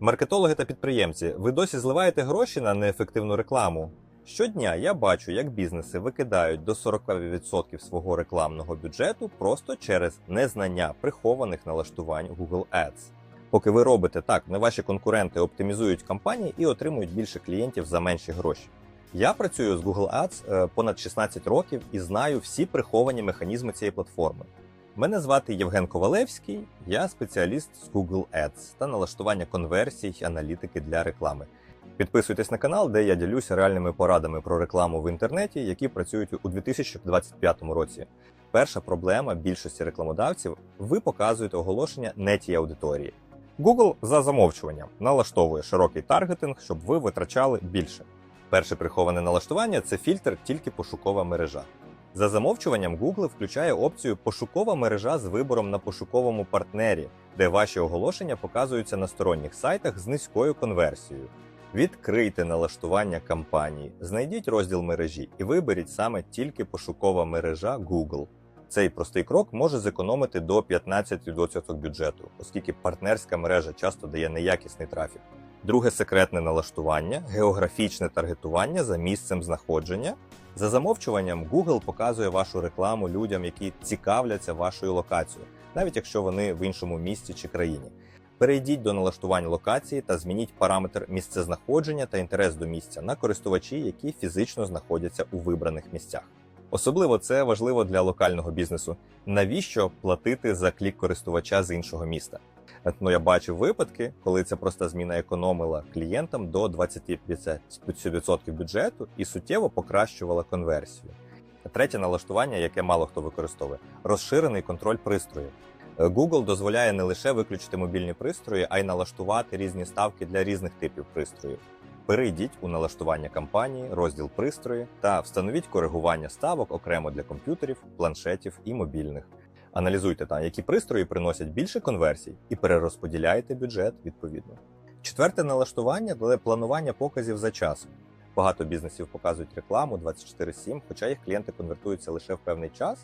Маркетологи та підприємці, ви досі зливаєте гроші на неефективну рекламу? Щодня я бачу, як бізнеси викидають до 40% свого рекламного бюджету просто через незнання прихованих налаштувань Google Ads. Поки ви робите так, не ваші конкуренти оптимізують кампанії і отримують більше клієнтів за менші гроші. Я працюю з Google Ads е, понад 16 років і знаю всі приховані механізми цієї платформи. Мене звати Євген Ковалевський, я спеціаліст з Google Ads та налаштування конверсій, аналітики для реклами. Підписуйтесь на канал, де я ділюся реальними порадами про рекламу в інтернеті, які працюють у 2025 році. Перша проблема більшості рекламодавців ви показуєте оголошення не тій аудиторії. Google за замовчуванням налаштовує широкий таргетинг, щоб ви витрачали більше. Перше приховане налаштування це фільтр тільки пошукова мережа. За замовчуванням Google включає опцію пошукова мережа з вибором на пошуковому партнері, де ваші оголошення показуються на сторонніх сайтах з низькою конверсією. Відкрийте налаштування кампанії, знайдіть розділ мережі і виберіть саме тільки пошукова мережа Google. Цей простий крок може зекономити до 15% бюджету, оскільки партнерська мережа часто дає неякісний трафік. Друге секретне налаштування географічне таргетування за місцем знаходження. За замовчуванням Google показує вашу рекламу людям, які цікавляться вашою локацією, навіть якщо вони в іншому місті чи країні. Перейдіть до налаштувань локації та змініть параметр місцезнаходження та інтерес до місця на користувачі, які фізично знаходяться у вибраних місцях. Особливо це важливо для локального бізнесу. Навіщо платити за клік користувача з іншого міста? Ну, я бачив випадки, коли ця проста зміна економила клієнтам до 25% бюджету і суттєво покращувала конверсію. Третє налаштування, яке мало хто використовує розширений контроль пристроїв. Е, Google дозволяє не лише виключити мобільні пристрої, а й налаштувати різні ставки для різних типів пристроїв. Перейдіть у налаштування кампанії, розділ пристрої та встановіть коригування ставок окремо для комп'ютерів, планшетів і мобільних. Аналізуйте там, які пристрої приносять більше конверсій, і перерозподіляйте бюджет відповідно. Четверте налаштування це планування показів за часом. Багато бізнесів показують рекламу 24/7, хоча їх клієнти конвертуються лише в певний час.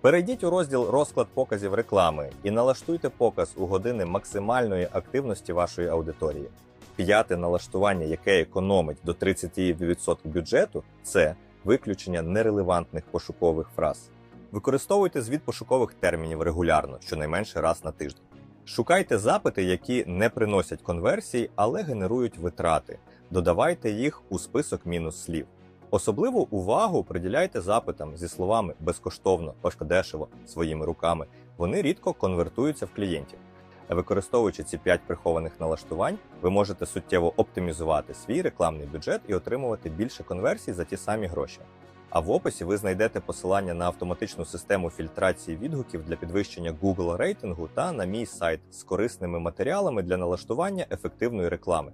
Перейдіть у розділ розклад показів реклами і налаштуйте показ у години максимальної активності вашої аудиторії. П'яте налаштування, яке економить до 30% бюджету, це виключення нерелевантних пошукових фраз. Використовуйте звіт пошукових термінів регулярно, щонайменше раз на тиждень. Шукайте запити, які не приносять конверсій, але генерують витрати. Додавайте їх у список мінус слів. Особливу увагу приділяйте запитам зі словами безкоштовно, дешево своїми руками. Вони рідко конвертуються в клієнтів. Використовуючи ці 5 прихованих налаштувань, ви можете суттєво оптимізувати свій рекламний бюджет і отримувати більше конверсій за ті самі гроші. А в описі ви знайдете посилання на автоматичну систему фільтрації відгуків для підвищення Google рейтингу та на мій сайт з корисними матеріалами для налаштування ефективної реклами.